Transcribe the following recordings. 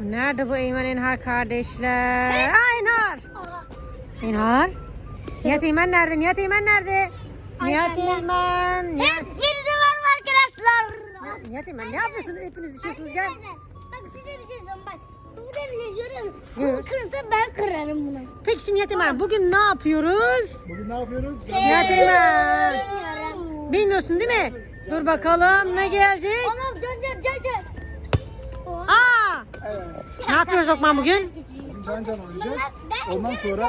Nerede bu Eymen Enhar kardeşler? Aa Enhar. Enhar. Nihat Eymen nerede? Nihat Eymen nerede? Nihat Eymen. Nihat, Hepinize merhaba arkadaşlar. Nihat Eymen ne yapıyorsunuz? Hepiniz düşüyorsunuz gel. Bak size bir şey söyleyeyim bak. Bu devre görüyor musun? Evet. Bu kırsa ben kırarım bunu. Peki şimdi Nihat Eymen bugün ne yapıyoruz? Bugün ne yapıyoruz? Nihat Eymen. Bilmiyorum. Bilmiyorsun değil mi? Dur bakalım ne gelecek? Oğlum can can can can. Aa! Evet. Ne yapıyoruz Lokman bugün? Bugün can can oynayacağız. Ondan sonra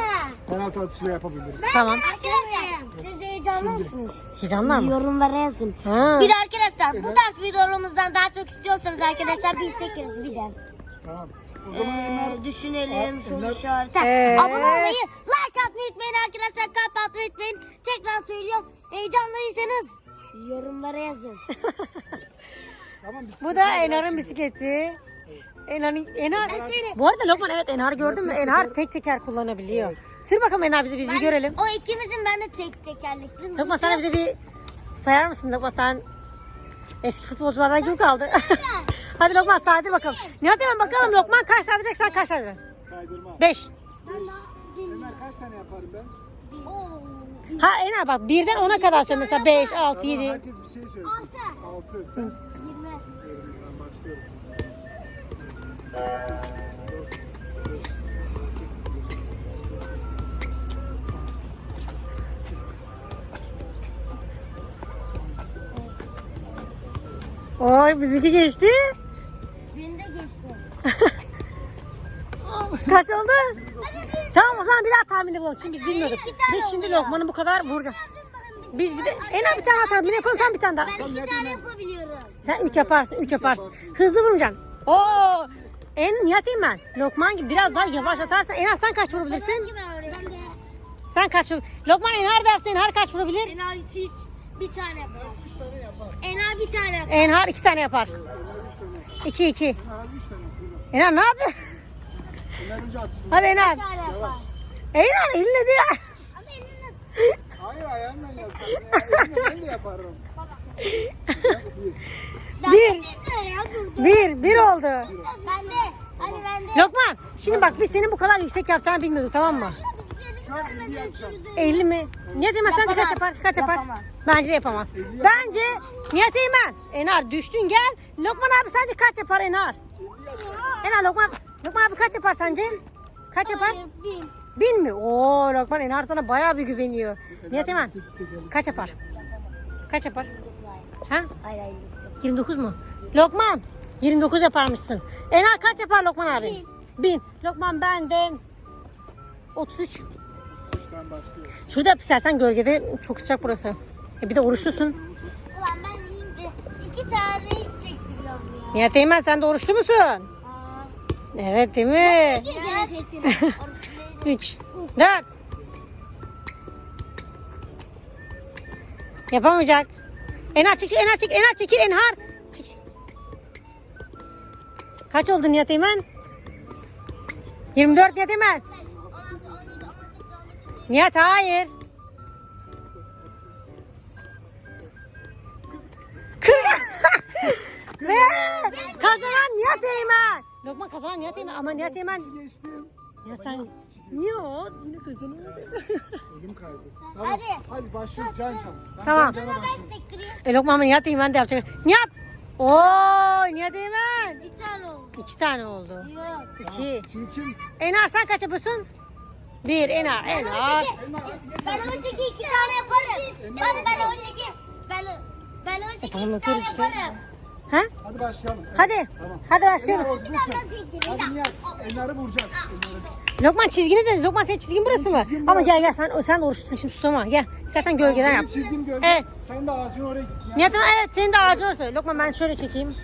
penaltı atışıyla yapabiliriz. Tamam. Arkadaşlar siz heyecanlı mısınız? Heyecanlar mı? Yorumlara yazın. Ha. Bir de arkadaşlar bu tarz videolarımızdan daha çok istiyorsanız arkadaşlar bir çekeriz bir de. Tamam. O zaman Enver Ee, düşünelim soru Enver- işareti. Evet. Abone olmayı, like atmayı unutmayın arkadaşlar. Kalp atmayı unutmayın. Tekrar söylüyorum. Heyecanlıysanız yorumlara yazın. tamam bisiklet Bu da Enar'ın bisikleti. Enar'ın Enar. Bu arada Lokman evet Enar'ı gördün mü? Enar tek teker kullanabiliyor. Sür bakalım Enar bizi biz bir görelim. O ikimizin ben de tek tekerlekli. Lokman sana bize bir sayar mısın Lokman sen eski futbolculardan kim kaldı? Hadi Lokman saydır bakalım. Nihat hemen bakalım Lokman kaç saydıracak sen kaç saydıracaksın? Saydırma. 5. Enver kaç tane yaparım ben? Ha Enar bak birden 10'a kadar söyle mesela 5, 6, Tamam, 7. herkes bir şey söylesin. Altı. 6. Sen? 20. Ben başlıyorum. Oy bizimki geçti. Benim de geçti. Kaç oldu? Tamam o zaman bir daha tahminde bulalım çünkü biz bilmiyorduk. Biz şimdi oluyor. Lokman'ı bu kadar vuracağız. Biz bir de en az bir tane tahmin yapalım sen bir tane daha. Ben iki tane yapabiliyorum. Sen 3 yaparsın 3 yaparsın. Hızlı vuracaksın. Oo! En niyetiyim ben. Lokman gibi biraz daha yavaş atarsan en az sen kaç vurabilirsin? Sen kaç vur? Lokman Enhar derse Enhar kaç vurabilir? Enar hiç bir tane yapar. 3 tane yapar. Enar bir tane yapar. Enhar 2 tane yapar. Enver 3 tane. 2 2. Enver 3 tane yapar. Enhar ne yapıyor? Enver önce atışını. Hadi Enhar. Bir tane yapar. Yavaş. Enhar elinle değil. Ama elinle Hayır ayağımla yapacaksın. Ya, elimle ben de yaparım. Bir. Bir. Bir. Oldu. Ben de. Hadi ben de. Lokman şimdi bak biz senin bu kadar yüksek yapacağını bilmiyorduk tamam mı? Şu an 50 yapacağım. 50 mi? Nihat Eymen sence kaç yapar? Kaç yapar? Yapamaz. Bence de yapamaz. Bence Nihat Eymen. Enar düştün gel. Lokman abi sence kaç yapar Enar? Enar Lokman, Lokman abi kaç yapar sence? Kaç yapar? Hayır, bin. Bin mi? Oo Lokman Enar sana bayağı bir güveniyor. Nihat Eymen bisiklete geldi. Kaç yapar? Kaç yapar? Ha? Hayır hayır. 29 mu? Lokman 29 yaparmışsın. Enar kaç yapar Lokman abi? Bin. Lokman ben de 33. 3'ten başlıyoruz. Şurada yap istersen gölgede çok sıcak burası. E bir de oruçlusun. Ulan ben iyiyim de iki tane çektiriyorum ya. Nihat Eymen sen de oruçlu musun? Aa. Evet değil mi? İki kere çektiriyorum. Orası Yapamayacak. Enar çek, Enar çek, Enar çekil, Enhar. Çek. Kaç oldu Nihat Eymen? 24 Nihat Eymen. 16, 17, 18, 19. Nihat hayır. Kırk. Ve kazanan Nihat Eymen. Lokman kazanan Nihat Eymen ama Nihat Eymen. Geçtim. Ya sen niye o? Yine kazanamadın. Elim kaydı. Tamam. Hadi. Hadi başlıyoruz can can. Ben Tamam. Can cana Ben başlıyoruz. E Lokman Nihat Eymen de yapacak. Nihat. Oo Nihat Eymen. Bir tane oldu. İki tane oldu. Yok. İki. Şimdi kim? Enar sen kaç yapıyorsun? Bir Enar. Enar. Hadi Ben o çeki iki tane yaparım. Ben ben o çeki. Ben ben o çeki iki tane yaparım. Ha? Hadi başlayalım. Evet, Hadi. Tamam. Hadi başlıyoruz. oturursun. Hadi Nihat. Enver'i vuracağız. Lokman çizgini de Lokman senin çizgin burası mı? çizgim Ama burası. gel gel sen sen de oruçlusun şimdi susama. Gel. İstersen gölgeden yap. Çizgim gölge. Evet. Sen de ağacın oraya git. Nihat. Nihat evet senin de ağacın orası. Lokman ben şöyle çekeyim.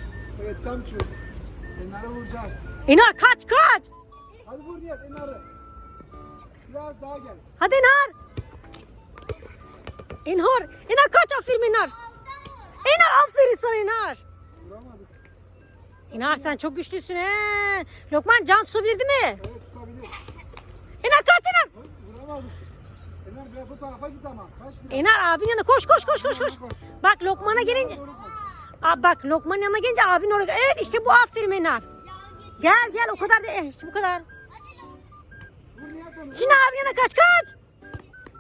Evet tam şu. Enver'i vuracağız. Enar kaç kaç. Hadi vur Nihat Enver'i. Biraz daha gel. Hadi Enar. Enar. Enar kaç aferin Enar. Enar aferin sana Enar. Vuramadık. Enar sen çok güçlüsün he. Lokman can tutabildi mi? Evet tutabilir. Enar kaç Vuramadık. Enver biraz o tarafa git ama. Kaç biraz. Enar abin yanına koş koş koş koş koş. Bak Lokman'a gelince. Aa, bak Lokman'ın yanına gelince abin oraya. Evet işte bu aferin Enar. Gel gel o kadar değil. Eh, işte bu kadar. Şimdi abi yana kaç kaç.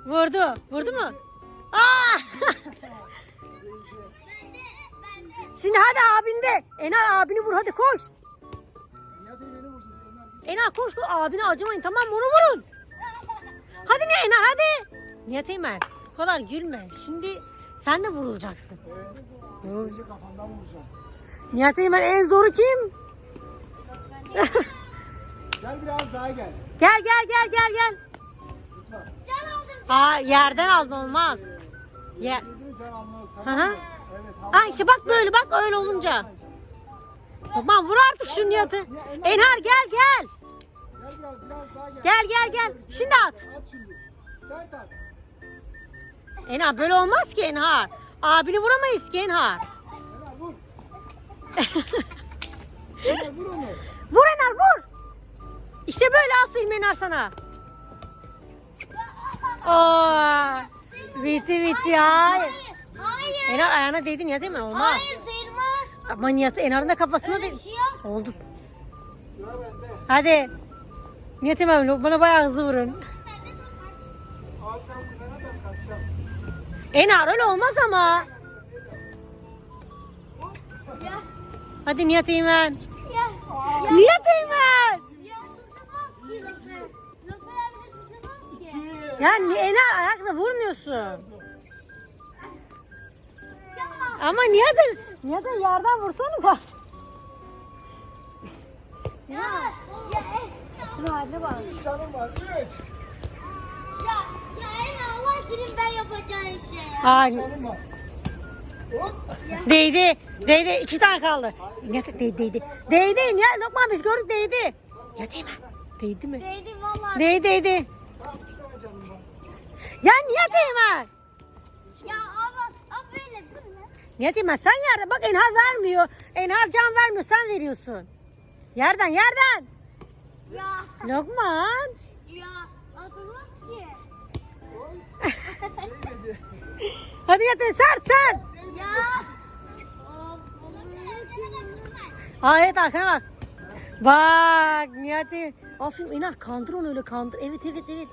Vurdu. Vurdu mu? Aa! Şimdi hadi abinde. Enar abini vur hadi koş. Nihat beni vurdu. Ömer git. Enar koş koş abine acımayın tamam mı? onu vurun. Hadi ne Enar hadi. Nihat Eymen bu kadar gülme. Şimdi sen de vurulacaksın. Evet. Kafandan vuracağım. Nihat Eymen en zoru kim? Gel biraz daha gel. Gel gel gel gel gel. Zıpla. Can aldım. Aa yerden aldın olmaz. Yer. Can Hı tamam hı. Ha işte bak böyle bak öyle olunca. Tamam vur artık şu Nihat'ı. Enhar gel gel. Gel gel. Gel. Şimdi at. At. Enhar böyle olmaz ki Enhar. Abini vuramayız ki Enhar. Vur. Enhar vur. İşte böyle aferin Enhar sana. Oo. Bitti bitti. Hayır. Enhar ayağına değdin ya değil mi? Olmaz. Hayır sayılmaz. Ama Nihat'ı Enhar'ın da kafasına Öyle değdi. bir şey yok. Oldu. Sıra bende. Hadi. Nihat Emem bana bayağı hızlı vurun. Abi ben kaçacağım. Enhar öyle olmaz ama. Ya. Hadi Nihat Eymen. Ya. Nihat Eymen. Ya tutulmaz ki Lokman. Lokman abi de tutulmaz ki. Ya ni- Enhar ayakla vurmuyorsun. Ya. Ama Nihat'ı Nihat'ı yerden vursanıza. Ya. Ya. Şuna hadi bak. Üç canım var. Üç. Ya. Ya en Allah senin ben yapacağın şey. Ay, Canım var. Hop. değdi. Değdi. İki tane kaldı. Nihat değdi değdi. Değdi. Nihat Lokman biz gördük değdi. Nihat Eymen. Değdi mi? Değdi vallahi. Değdi değdi. Tamam iki tane canım var. Ya Nihat Eymen. Nihat Eymen sen yerde. Bak Enhar vermiyor. Enhar can vermiyor. Sen veriyorsun. Yerden yerden. Ya. Lokman. Ya. Atılmaz ki. Hadi Eymen sert sert. Ya. Ne? Aa evet arkana bak. Bak Nihat Eymen. Aferin Enar kandır onu öyle kandır. Evet evet evet.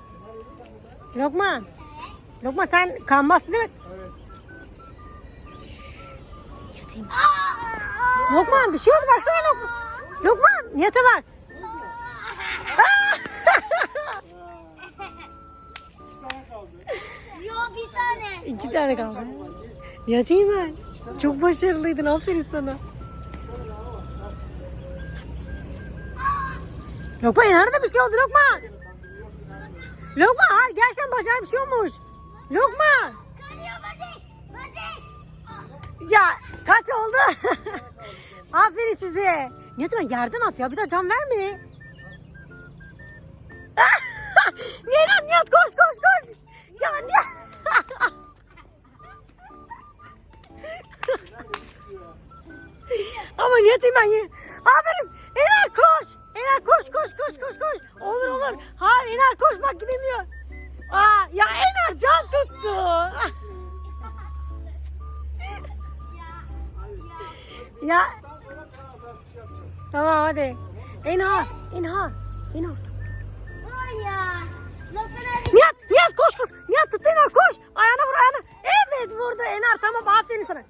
Lokman. Lokman sen kanmazsın değil mi? Evet. Eymen. Lokman bir şey oldu baksana Lokman. Lokman Nihat'a bak. Yo bir tane. İki tane kaldı. Nihat Eymen. Çok başarılıydın aferin sana. Lokman da bir şey oldu Lokman. Lokman gerçekten bacağına bir şey olmuş. Lokman. Ya kaç oldu? Aferin size. Nihat Eymen yerden at ya bir daha can verme. Nihat Nihat koş koş koş. Ya Nihat. Ama Nihat Eymen ye- Aferin. Enar koş. Enar koş koş koş koş koş. Olur olur. Hayır Enar koş bak gidemiyor. Aa, ya Enar can tuttu. Ya tamam hadi. Vay ya. Lokman abi. Nihat, Nihat koş koş. Nihat tut Enar koş. Ayağına vur ayağına. Evet vurdu Enar tamam aferin sana.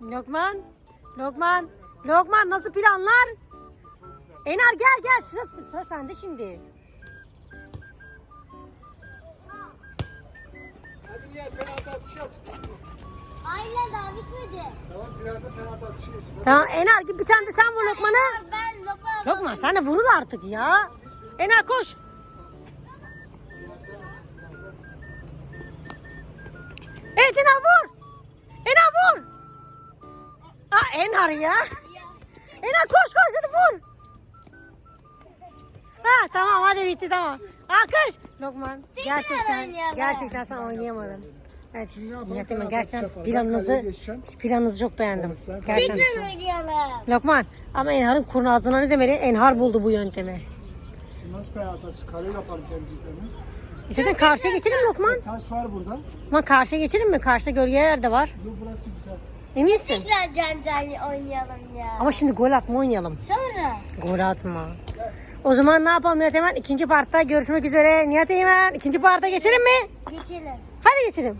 Lokman. Lokman. Lokman nasıl planlar? Enar gel gel sıra, sıra sende şimdi. Hadi Nihat penaltı atışı yap. Aynen daha bitmedi. Birazdan penaltı atışı geçeceğiz. Tamam Enar bir tane de sen vur Lokman'a. Ben Lokman sen de vurul artık ya. Enar koş. Evet Enar vur. Enar vur. Aa Enar ya. Enar koş koş hadi vur. Ha tamam hadi bitti tamam. Alkış. Lokman gerçekten gerçekten sen oynayamadın. Evet Penaltı gerçekten. Ben planınızı planınızı çok beğendim. Evet, Gerçekten. Tekrar oynayalım. Lokman ama Enhar'ın kurnazlığına ne demeli? Enhar buldu bu yöntemi. Şimdi nasıl penaltı atışı? Kale yapalım kendimize. İstersen karşıya geçelim Lokman? Taş var burada. Lokman karşıya geçelim mi? Karşıda gölgeler de var. Dur burası güzel. Emin misin? Tekrar can can oynayalım ya. Ama şimdi gol atma oynayalım. Sonra. Gol atma. O zaman ne yapalım Nihat Eymen? İkinci partta görüşmek üzere. Nihat Eymen ikinci parta geçelim mi? Geçelim. Hadi geçelim.